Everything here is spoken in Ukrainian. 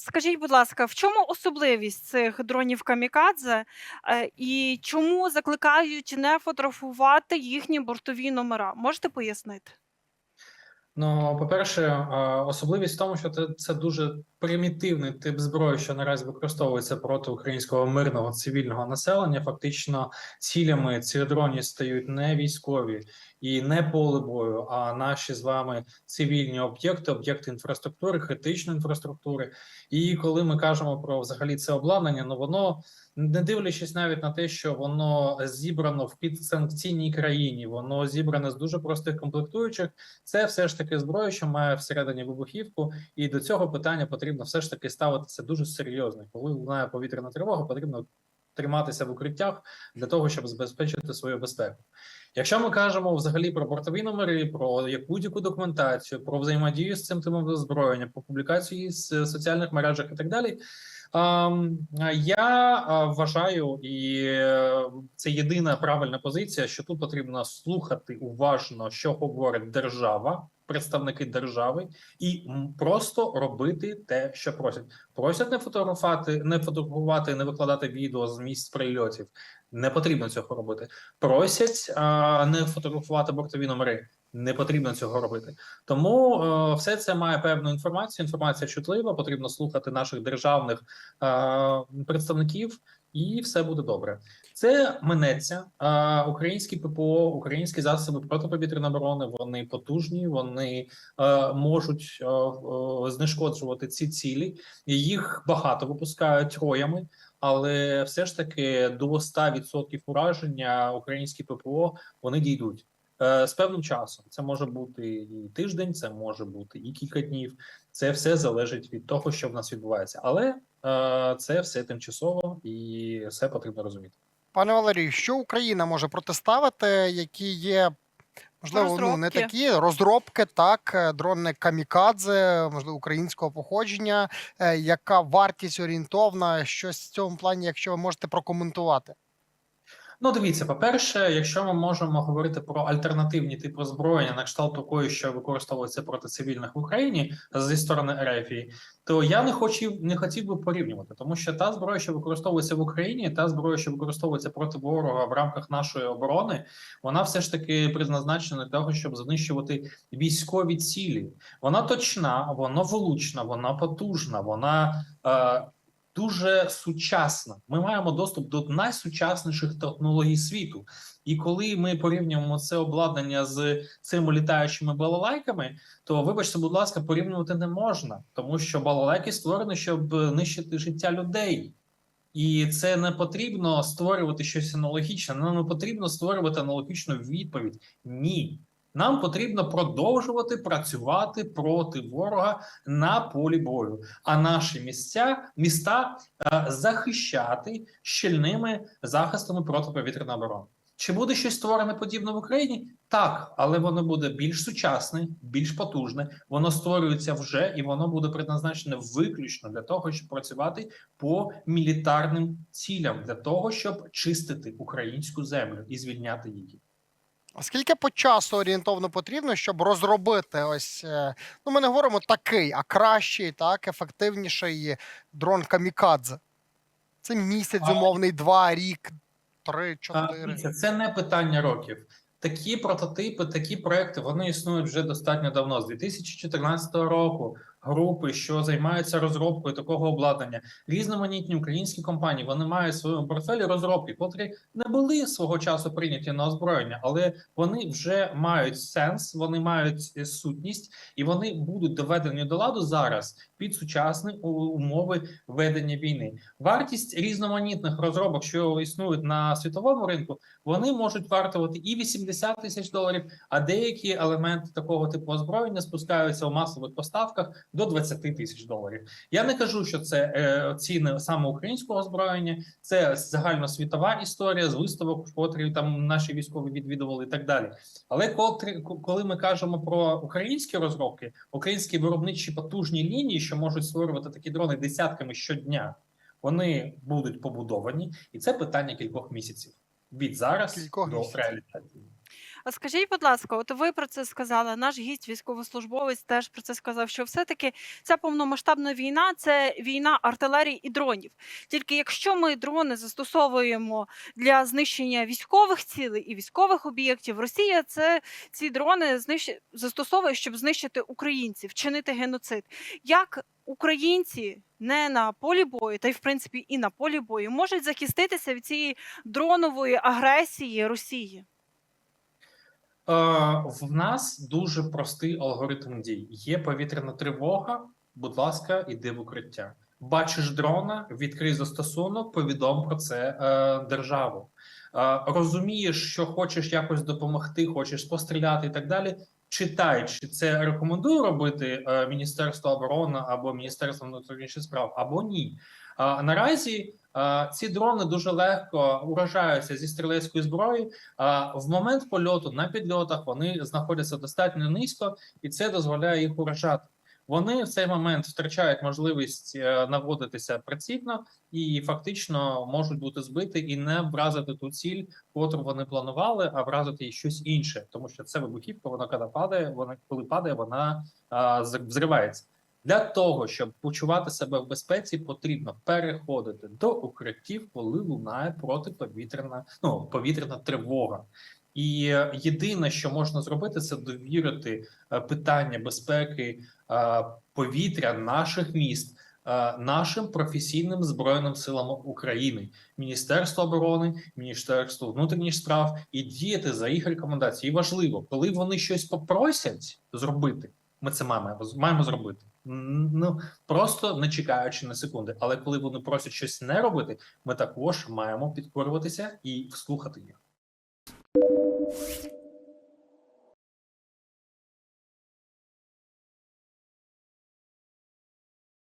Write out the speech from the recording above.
Скажіть, будь ласка, в чому особливість цих дронів камікадзе, е, і чому закликають не фотографувати їхні бортові номера? Можете пояснити? Ну, по-перше, особливість в тому, що це, це дуже примітивний тип зброї, що наразі використовується проти українського мирного цивільного населення. Фактично, цілями цих дронів стають не військові і не поле бою, а наші з вами цивільні об'єкти, об'єкти інфраструктури, критичної інфраструктури. І коли ми кажемо про взагалі це обладнання, ну воно не дивлячись навіть на те, що воно зібрано в підсанкційній країні, воно зібране з дуже простих комплектуючих. Це все ж таки зброя, що має всередині вибухівку, і до цього питання потрібно все ж таки ставитися дуже серйозно. Коли лунає повітряна тривога, потрібно триматися в укриттях для того, щоб забезпечити свою безпеку. Якщо ми кажемо взагалі про бортові номери, про будь-яку документацію, про взаємодію з цим типом озброєння, про публікації з соціальних мережах і так далі. Ем, Я е, вважаю, і е, це єдина правильна позиція, що тут потрібно слухати уважно, що говорить держава, представники держави, і просто робити те, що просять. Просять не фотографувати, не фотографувати, не викладати відео з місць прильотів. Не потрібно цього робити. Просять а, не фотографувати бортові номери. Не потрібно цього робити. Тому е, все це має певну інформацію. Інформація чутлива. Потрібно слухати наших державних е, представників, і все буде добре. Це минеться. Е, українські ППО, українські засоби протиповітряної оборони. Вони потужні, вони е, можуть е, е, знешкоджувати ці цілі. Їх багато випускають роями. Але все ж таки до 100% ураження українські ППО вони дійдуть е, з певним часом. Це може бути і тиждень, це може бути і кілька днів. Це все залежить від того, що в нас відбувається, але це все тимчасово і все потрібно розуміти. Пане Валерію, що Україна може протиставити, які є, можливо, ну не такі розробки, так, е, дрони камікадзе, можливо, українського походження, е, яка вартість орієнтовна, щось в цьому плані, якщо ви можете прокоментувати. Ну, дивіться, по-перше, якщо ми можемо говорити про альтернативні типи озброєння, на кшталт такої, що використовується проти цивільних в Україні зі сторони Ерефії, то я не хотів не хотів би порівнювати, тому що та зброя, що використовується в Україні, та зброя, що використовується проти ворога в рамках нашої оборони, вона все ж таки призначена для того, щоб знищувати військові цілі. Вона точна, вона влучна, вона потужна, вона. Е, дуже сучасна. Ми маємо доступ до найсучасніших технологій світу. І коли ми порівнюємо це обладнання з цими літаючими балалайками, то вибачте, будь ласка, порівнювати не можна, тому що балалайки створені, щоб нищити життя людей. І це не потрібно створювати щось аналогічне. Нам не потрібно створювати аналогічну відповідь. Ні. Нам потрібно продовжувати працювати проти ворога на полі бою, а наші місця міста е, захищати щільними захистами протиповітряної оборони. Чи буде щось створене подібне в Україні? Так, але воно буде більш сучасне, більш потужне. Воно створюється вже і воно буде предназначене виключно для того, щоб працювати по мілітарним цілям, для того, щоб чистити українську землю і звільняти її. А Скільки по часу орієнтовно потрібно, щоб розробити ось, е, ну ми не говоримо такий, а кращий, так, ефективніший дрон камікадзе? Це місяць умовний, два, рік, три, чотири. Це не питання років. Такі прототипи, такі проекти вони існують вже достатньо давно. З 2014 року групи, що займаються розробкою такого обладнання, різноманітні українські компанії вони мають в своєму портфелі розробки, котрі не були свого часу прийняті на озброєння, але вони вже мають сенс, вони мають е, сутність, і вони будуть доведені до ладу зараз під сучасні умови ведення війни. Вартість різноманітних розробок, що існують на світовому ринку, вони можуть вартувати і 80 тисяч доларів, а деякі елементи такого типу озброєння спускаються у масових поставках до 20 тисяч доларів. Я не кажу, що це е, ціни саме українського озброєння, це загальносвітова історія з виставок, котрі там наші військові відвідували, і так далі. Але котрі, коли ми кажемо про українські розробки, українські виробничі потужні лінії, що можуть створювати такі дрони десятками щодня, вони будуть побудовані, і це питання кількох місяців від зараз Кількох до місяців. реалізації. А скажіть, будь ласка, от ви про це сказали, наш гість, військовослужбовець, теж про це сказав, що все-таки ця повномасштабна війна це війна артилерії і дронів. Тільки якщо ми дрони застосовуємо для знищення військових цілей і військових об'єктів, Росія це ці дрони знищ... застосовує, щоб знищити українців, чинити геноцид. Як українці не на полі бою, та й в принципі і на полі бою можуть захиститися від цієї дронової агресії Росії? Е, в нас дуже простий алгоритм дій. Є повітряна тривога. Будь ласка, іди в укриття. Бачиш дрона, відкрий застосунок, повідом про це е, державу. Е, розумієш, що хочеш якось допомогти, хочеш постріляти і так далі. Читай, чи це рекомендує робити е, Міністерство оборони або Міністерство внутрішніх справ, або ні. Е, наразі ці дрони дуже легко уражаються зі стрілецької зброї. В момент польоту на підльотах вони знаходяться достатньо низько, і це дозволяє їх уражати. Вони в цей момент втрачають можливість е, наводитися прицільно і фактично можуть бути збиті і не вразити ту ціль, котру вони планували, а вразити щось інше, тому що це вибухівка. Вона коли падає, вона коли падає, вона а, взривається. Для того щоб почувати себе в безпеці, потрібно переходити до укриттів, коли лунає протиповітряна ну повітряна тривога. І е, єдине, що можна зробити, це довірити е, питання безпеки е, повітря наших міст нашим професійним збройним силам України, Міністерство оборони, Міністерство внутрішніх справ і діяти за їх рекомендацією. І важливо, коли вони щось попросять зробити, ми це маємо маємо зробити. Ну просто не чекаючи на секунди. Але коли вони просять щось не робити, ми також маємо підкорюватися і слухати їх.